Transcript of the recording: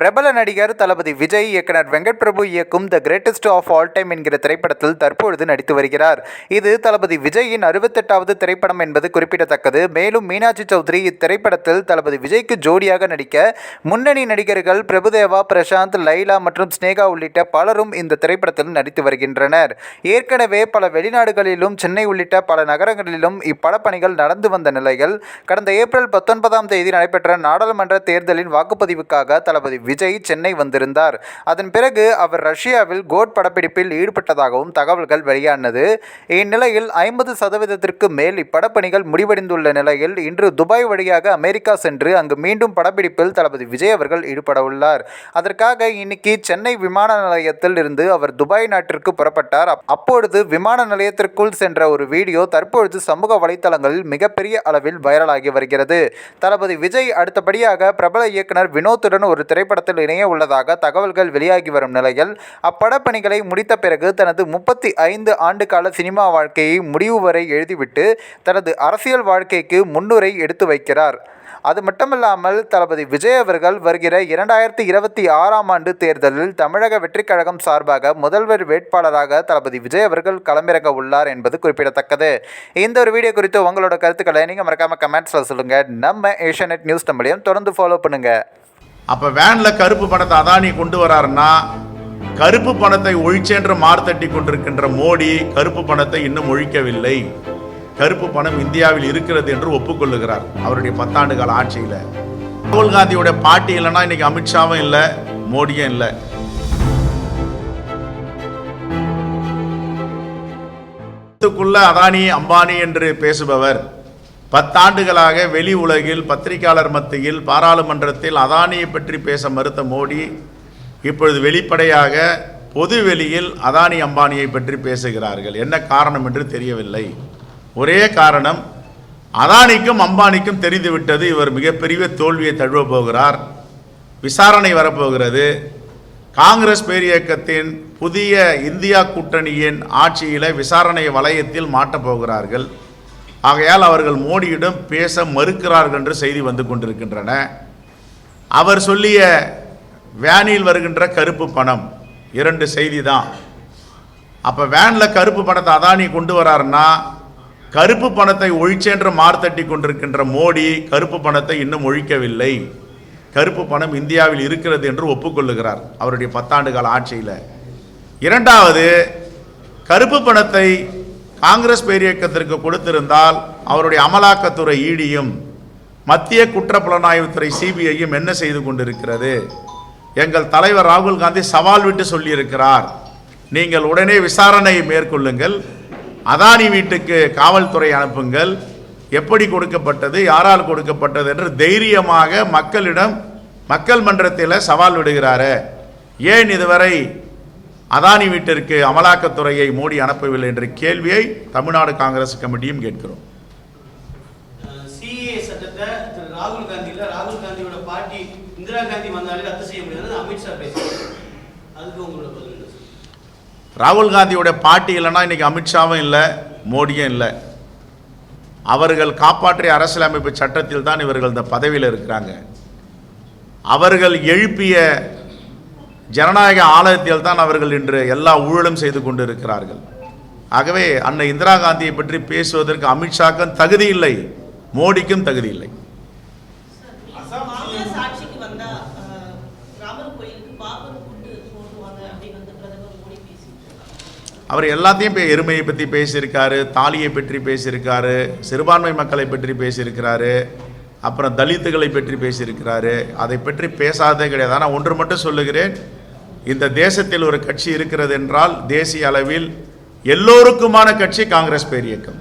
பிரபல நடிகர் தளபதி விஜய் இயக்குனர் வெங்கட் பிரபு இயக்கும் the greatest of all time என்கிற திரைப்படத்தில் தற்பொழுது நடித்து வருகிறார். இது தளபதி விஜயின் அறுபத்தெட்டாவது திரைப்படம் என்பது குறிப்பிடத்தக்கது. மேலும் மீனாட்சி சௌத்ரி இத்திரைப்படத்தில் தளபதி விஜய்க்கு ஜோடியாக நடிக்க முன்னணி நடிகர்கள் பிரபுதேவா பிரசாந்த் லைலா மற்றும் ஸ்னேகா உள்ளிட்ட பலரும் இந்த திரைப்படத்தில் நடித்து வருகின்றனர். ஏற்கனவே பல வெளிநாடுகளிலும் சென்னை உள்ளிட்ட பல நகரங்களிலும் இப்படப்பணிகள் நடந்து வந்த நிலையில் கடந்த ஏப்ரல் பத்தொன்பதாம் தேதி நடைபெற்ற நாடாளுமன்ற தேர்தலின் வாக்குப்பதிவுக்காக தளபதி விஜய் சென்னை வந்திருந்தார். அதன் பிறகு அவர் ரஷ்யாவில் கோட் படப்பிடிப்பில் ஈடுபட்டதாகவும் தகவல்கள் வெளியானது. இந்நிலையில் ஐம்பது சதவீதத்திற்கு மேல் இப்படப்பணிகள் முடிவடைந்துள்ள நிலையில் இன்று துபாய் வழியாக அமெரிக்கா சென்று அங்கு மீண்டும் படப்பிடிப்பில் தளபதி விஜய் அவர்கள் ஈடுபட உள்ளார். அதற்காக இன்னைக்கு சென்னை விமான நிலையத்தில் இருந்து அவர் துபாய் நாட்டிற்கு புறப்பட்டார். அப்- அப்பொழுது விமான நிலையத்திற்குள் சென்ற ஒரு வீடியோ தற்பொழுது சமூக வலைத்தளங்களில் மிகப்பெரிய அளவில் வைரலாகி வருகிறது. தளபதி விஜய் அடுத்தபடியாக பிரபல இயக்குனர் வினோத்துடன் ஒரு திரைப்படத்தில் இணைய உள்ளதாக தகவல்கள் வெளியாகி வரும் நிலையில் அப்படப்பணிகளை முடித்த பிறகு தனது முப்பத்தி ஐந்து ஆண்டுகால சினிமா வாழ்க்கையை முடிவு வரை எழுதிவிட்டு தனது அரசியல் வாழ்க்கைக்கு முன்னுரை எடுத்து வைக்கிறார். அது மட்டுமல்லாமல் தளபதி விஜய் அவர்கள் வருகிற இரண்டாயிரத்தி இருபத்தி ஆறாம் ஆண்டு தேர்தலில் தமிழக வெற்றிக் கழகம் சார்பாக முதல்வர் வேட்பாளராக தளபதி விஜய் அவர்கள் களமிறங்க உள்ளார் என்பது குறிப்பிடத்தக்கது. இந்த ஒரு வீடியோ குறித்து உங்களோட கருத்துக்களை நீங்கள் மறக்காமல் கமெண்ட்ஸில் சொல்லுங்கள் நம்ம ஏஷியநெட் நியூஸ் தமிழையும் தொடர்ந்து ஃபாலோ பண்ணுங்கள் அப்ப வேன்ல கருப்பு பணத்தை அதானி கொண்டு வராருன்னா கருப்பு பணத்தை ஒழிச்சென்று மார்த்தட்டி கொண்டிருக்கின்ற மோடி கருப்பு பணத்தை இன்னும் ஒழிக்கவில்லை. கருப்பு பணம் இந்தியாவில் இருக்கிறது என்று ஒப்புக்கொள்ளுகிறார் அவருடைய பத்தாண்டு கால ஆட்சியில. ராகுல் காந்தியோட பாட்டி இல்லைன்னா இன்னைக்கு அமித்ஷாவும் இல்லை மோடியும் இல்லை. அதானி அம்பானி என்று பேசுபவர். பத்தாண்டுகளாக வெளி உலகில் பத்திரிகையாளர் மத்தியில் பாராளுமன்றத்தில் அதானியை பற்றி பேச மறுத்த மோடி இப்பொழுது வெளிப்படையாக பொது வெளியில் அதானி அம்பானியை பற்றி பேசுகிறார்கள். என்ன காரணம் என்று தெரியவில்லை. ஒரே காரணம் அதானிக்கும் அம்பானிக்கும் தெரிந்துவிட்டது இவர் மிகப்பெரிய தோல்வியை தழுவ போகிறார். விசாரணை வரப்போகிறது. காங்கிரஸ் பேரியக்கத்தின் புதிய இந்தியா கூட்டணியின் ஆட்சியில விசாரணை வலயத்தில் மாட்டப்போகிறார்கள் போகிறார்கள். ஆகையால் அவர்கள் மோடியிடம் பேச மறுக்கிறார்கள் என்று செய்தி வந்து கொண்டிருக்கின்றன. அவர் சொல்லிய வேனில் வருகின்ற கருப்பு பணம் இரண்டு செய்தி தான் அப்போ வேனில் கருப்பு பணத்தை அதானி கொண்டு வராருன்னா கருப்பு பணத்தை ஒழிச்சென்று மார்த்தட்டி கொண்டிருக்கின்ற மோடி கருப்பு பணத்தை இன்னும் ஒழிக்கவில்லை. கருப்பு பணம் இந்தியாவில் இருக்கிறது என்று ஒப்புக்கொள்ளுகிறார் அவருடைய பத்தாண்டு கால ஆட்சியில். இரண்டாவது கருப்பு பணத்தை காங்கிரஸ் பேரியக்கத்திற்கு கொடுத்திருந்தால் அவருடைய அமலாக்கத்துறை ஈடியும் மத்திய குற்றப்புலனாய்வுத்துறை சிபிஐயும் என்ன செய்து கொண்டிருக்கிறது? எங்கள் தலைவர் ராகுல் காந்தி சவால் விட்டு சொல்லியிருக்கிறார். நீங்கள் உடனே விசாரணையை மேற்கொள்ளுங்கள். அதானி வீட்டுக்கு காவல்துறை அனுப்புங்கள். எப்படி கொடுக்கப்பட்டது யாரால் கொடுக்கப்பட்டது என்று தைரியமாக மக்களிடம் மக்கள் மன்றத்தில் சவால் விடுகிறாரு. ஏன் இதுவரை அதானி வீட்டிற்கு அமலாக்கத்துறையை மோடி அனுப்பவில்லை என்ற கேள்வியை தமிழ்நாடு காங்கிரஸ் கமிட்டியும் கேட்கிறோம். ராகுல் காந்தியோட பாட்டி இந்திரா காந்தி வந்தாலே ரத்து செய்ய முடியாது அமித்ஷா பேசுறாரு அதுக்கு உங்களோட பதில் என்ன சார்? ராகுல் காந்தியோட பாட்டி இல்லைன்னா இன்னைக்கு அமித்ஷாவும் இல்லை மோடியும் இல்லை. அவர்கள் காப்பாற்றிய அரசியலமைப்பு சட்டத்தில் தான் இவர்கள் இந்த பதவியில் இருக்கிறாங்க. அவர்கள் எழுப்பிய ஜனநாயக ஆலயத்தில் தான் அவர்கள் இன்று எல்லா ஊழலும் செய்து கொண்டு இருக்கிறார்கள் ஆகவே அன்னை இந்திரா காந்தியை பற்றி பேசுவதற்கு அமித்ஷாக்கும் தகுதி இல்லை மோடிக்கும் தகுதி இல்லை. அவர் எல்லாத்தையும் எருமையை பற்றி பேசியிருக்காரு தாலியை பற்றி பேசியிருக்காரு சிறுபான்மை மக்களை பற்றி பேசியிருக்கிறாரு அப்புறம் தலித்துகளை பற்றி பேசியிருக்கிறாரு. அதை பற்றி பேசாததே கிடையாது. ஆனால் ஒன்று மட்டும் சொல்லுகிறேன் இந்த தேசத்தில் ஒரு கட்சி இருக்கிறது என்றால் தேசிய அளவில் எல்லோருக்குமான கட்சி காங்கிரஸ் பேரியக்கம்.